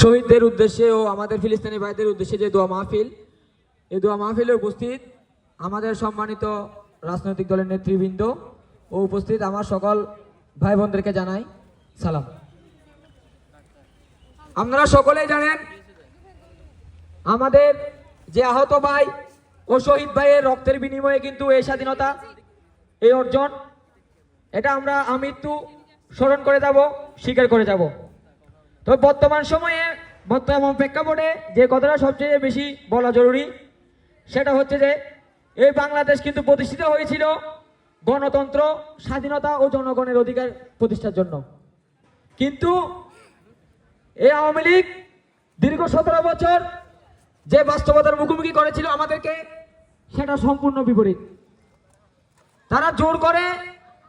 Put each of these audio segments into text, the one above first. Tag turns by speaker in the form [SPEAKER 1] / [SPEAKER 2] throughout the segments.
[SPEAKER 1] শহীদদের উদ্দেশ্যে ও আমাদের ফিলিস্তিনি ভাইদের উদ্দেশ্যে যে দোয়া মাহফিল এই দোয়া মাহফিলে উপস্থিত আমাদের সম্মানিত রাজনৈতিক দলের নেতৃবৃন্দ ও উপস্থিত আমার সকল ভাই বোনদেরকে জানাই সালাম। আপনারা সকলেই জানেন, আমাদের যে আহত ভাই ও শহীদ ভাইয়ের রক্তের বিনিময়ে কিন্তু এই স্বাধীনতা, এই অর্জন, এটা আমরা আমৃত্যু স্মরণ করে যাব, স্বীকার করে যাব। তবে বর্তমান সময়ে বর্তমান প্রেক্ষাপটে যে কথাটা সবচেয়ে বেশি বলা জরুরি, সেটা হচ্ছে যে এই বাংলাদেশ কিন্তু প্রতিষ্ঠিত হয়েছিল গণতন্ত্র, স্বাধীনতা ও জনগণের অধিকার প্রতিষ্ঠার জন্য। কিন্তু এই আওয়ামী লীগ দীর্ঘ সতেরো বছর যে বাস্তবতার মুখোমুখি করেছিল আমাদেরকে, সেটা সম্পূর্ণ বিপরীত। তারা জোর করে,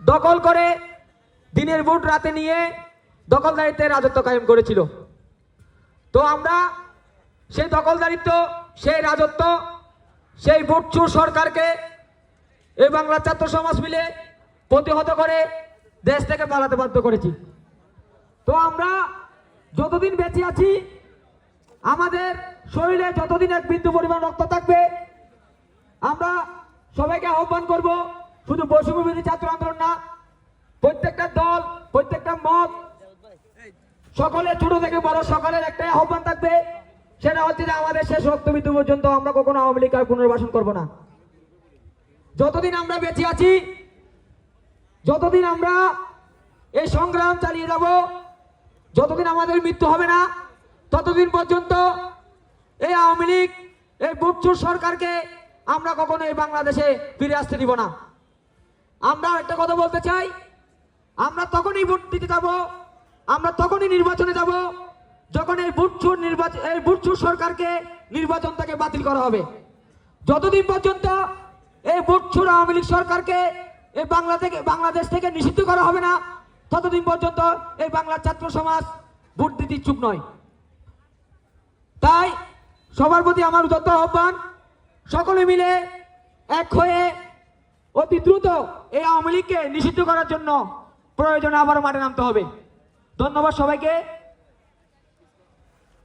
[SPEAKER 1] দখল করে দিনের ভোট রাতে নিয়ে দখলদারিত্বে রাজত্ব কায়েম করেছিল। আমরা সেই দখলদারিত্ব, সেই রাজত্ব, সেই ভোটচুর সরকারকে এই বাংলা ছাত্র সমাজ মিলে প্রতিহত করে দেশ থেকে পালাতে বাধ্য করেছি। তো আমরা যতদিন বেঁচে আছি, আমাদের শরীরে যতদিন এক বিন্দু পরিমাণ রক্ত থাকবে, আমরা সবাইকে আহ্বান করব, শুধু বৈষম্যবিধি ছাত্র আন্দোলন না সকলে ছোট থেকে বড় সকলের একটাই আহ্বান থাকবে। সেটা হচ্ছে যে আমাদের শেষ রক্তবিন্দু পর্যন্ত আমরা কখনো আওয়ামী লীগ পুনর্বাসন করব না। যতদিন আমরা বেঁচে আছি, যতদিন আমরা এই সংগ্রাম চালিয়ে যাব, যতদিন আমাদের মৃত্যু হবে না, ততদিন পর্যন্ত এই আওয়ামী লীগ, এই বুকচুর সরকারকে আমরা কখনো এই বাংলাদেশে ফিরে আসতে দিব না। আমরা একটা কথা বলতে চাই, আমরা তখনই ভোট দিতে যাব আমরা তখনই নির্বাচনে যাব যখন এই বুটছুর নির্বাচন এই বুটছুর সরকারকে নির্বাচন থেকে বাতিল করা হবে। যতদিন পর্যন্ত এই বুটছুর আওয়ামী লীগ সরকারকে এই বাংলা থেকে, বাংলাদেশ থেকে নিষিদ্ধ করা হবে না, ততদিন পর্যন্ত এই বাংলার ছাত্র সমাজ ভোট দিতে ইচ্ছুক নয়। তাই সবার প্রতি আমার উদত্ত আহ্বান, সকলে মিলে এক হয়ে অতি দ্রুত এই আওয়ামী লীগকে নিষিদ্ধ করার জন্য প্রয়োজনে আবার মাঠে নামতে হবে। ধন্যবাদ সবাইকে।